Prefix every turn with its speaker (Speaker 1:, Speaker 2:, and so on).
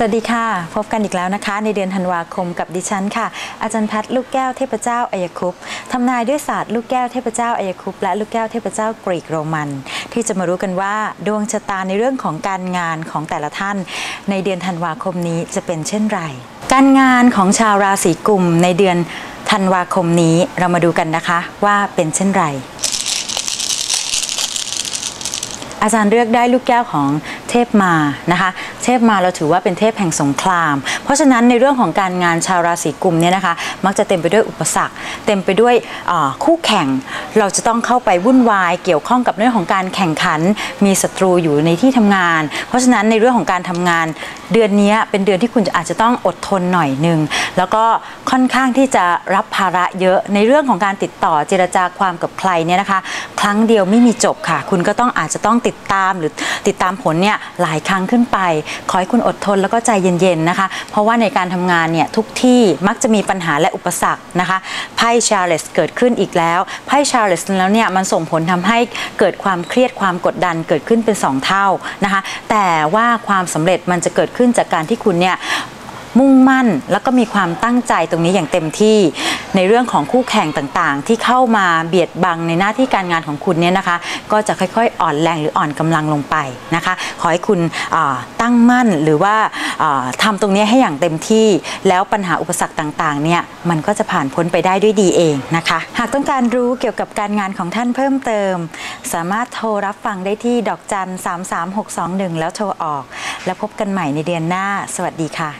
Speaker 1: สวัสดีค่ะ พบกันอีกแล้วนะคะ ในเดือนธันวาคมกับดิฉันค่ะ อาจารย์พทย์ลูกแก้วเทพเจ้าอายคุปทำนายด้วยศาสตร์ลูกแก้วเทพเจ้าอายคุปและลูกแก้วเทพเจ้ากรีกโรมัน ที่จะมารู้กันว่าดวงชะตาในเรื่องของการงานของแต่ละท่าน ในเดือนธันวาคมนี้จะเป็นเช่นไร การงานของชาวราศีกุมในเดือนธันวาคมนี้เรามาดูกันนะคะว่าเป็นเช่นไร อาจารย์เลือกได้ลูกแก้วของเทพมานะคะ เทพมาเราถือว่าเป็นเทพแห่งสงคราม เพราะฉะนั้นในเรื่องของการงานชาวราศีกุมเนี่ยนะคะ มักจะเต็มไปด้วยอุปสรรค เต็มไปด้วยคู่แข่ง เราจะต้องเข้าไปวุ่นวาย เกี่ยวข้องกับเรื่องของการแข่งขัน มีศัตรูอยู่ในที่ทำงาน เพราะฉะนั้นในเรื่องของการทำงาน เดือนนี้เป็นเดือนที่คุณอาจจะต้องอดทนหน่อยหนึ่งแล้วก็ค่อนข้างที่จะรับภาระเยอะในเรื่องของการติดต่อเจรจาความกับใครเนี่ยนะคะ ครั้งเดียวไม่มีจบค่ะ คุณก็ต้องอาจจะต้องติดตามหรือติดตามผลเนี่ยหลายครั้งขึ้นไป ขอให้คุณอดทนแล้วก็ใจเย็นๆนะคะ เพราะว่าในการทำงานเนี่ยทุกที่มักจะมีปัญหาและอุปสรรคนะคะไพ่ชาร์เลสเกิดขึ้นอีกแล้วไพ่ชาร์เลสแล้วเนี่ยมันส่งผลทำให้เกิดความเครียดความกดดันเกิดขึ้นเป็น 2 เท่านะคะแต่ว่าความสำเร็จมันจะเกิดขึ้นจากการที่คุณเนี่ย มุ่งมั่น แล้วก็มีความตั้งใจตรงนี้อย่างเต็มที่ในเรื่องของคู่แข่งต่างๆ ที่เข้ามาเบียดบังในหน้าที่การงานของคุณเนี่ยนะคะ ก็จะค่อยๆ อ่อนแรงหรืออ่อนกำลังลงไปนะคะ ขอให้คุณตั้งมั่นหรือว่าอ่าทำตรงนี้ให้อย่างเต็มที่ แล้วปัญหาอุปสรรคต่างๆเนี่ยมันก็จะผ่านพ้นไปได้ด้วยดีเองนะคะ หากต้องการรู้เกี่ยวกับการงานของท่านเพิ่มเติม สามารถโทรรับฟังได้ที่ดอกจัน 33621 แล้วโทรออก แล้วพบกันใหม่ในเดือนหน้า สวัสดีค่ะ